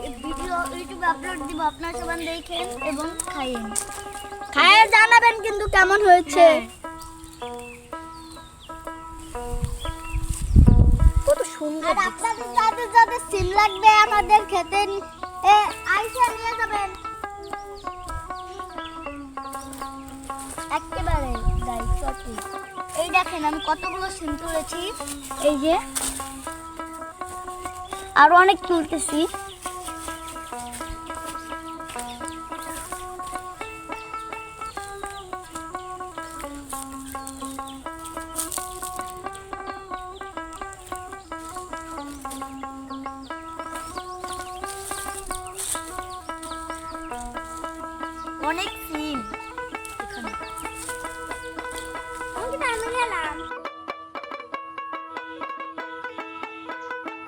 ইউটিউবে আপলোড দিব আপনারা সবাই দেখেন এবং খাইয়েন খাইয়ে জানাবেন কিন্তু কেমন হয়েছে। কত সুন্দর। আর আপনাদের যাদের যাদের সিম লাগবে আমাদের খেতে এ আইসা নিয়ে যাবেন। একেবারে গাই সঠিক এই দেখেন আমি কতগুলো সিম তুলেছি। এই যে। আরও অনেক তুলতেছি। অনেক সিন। এখানে। আমি গেলাম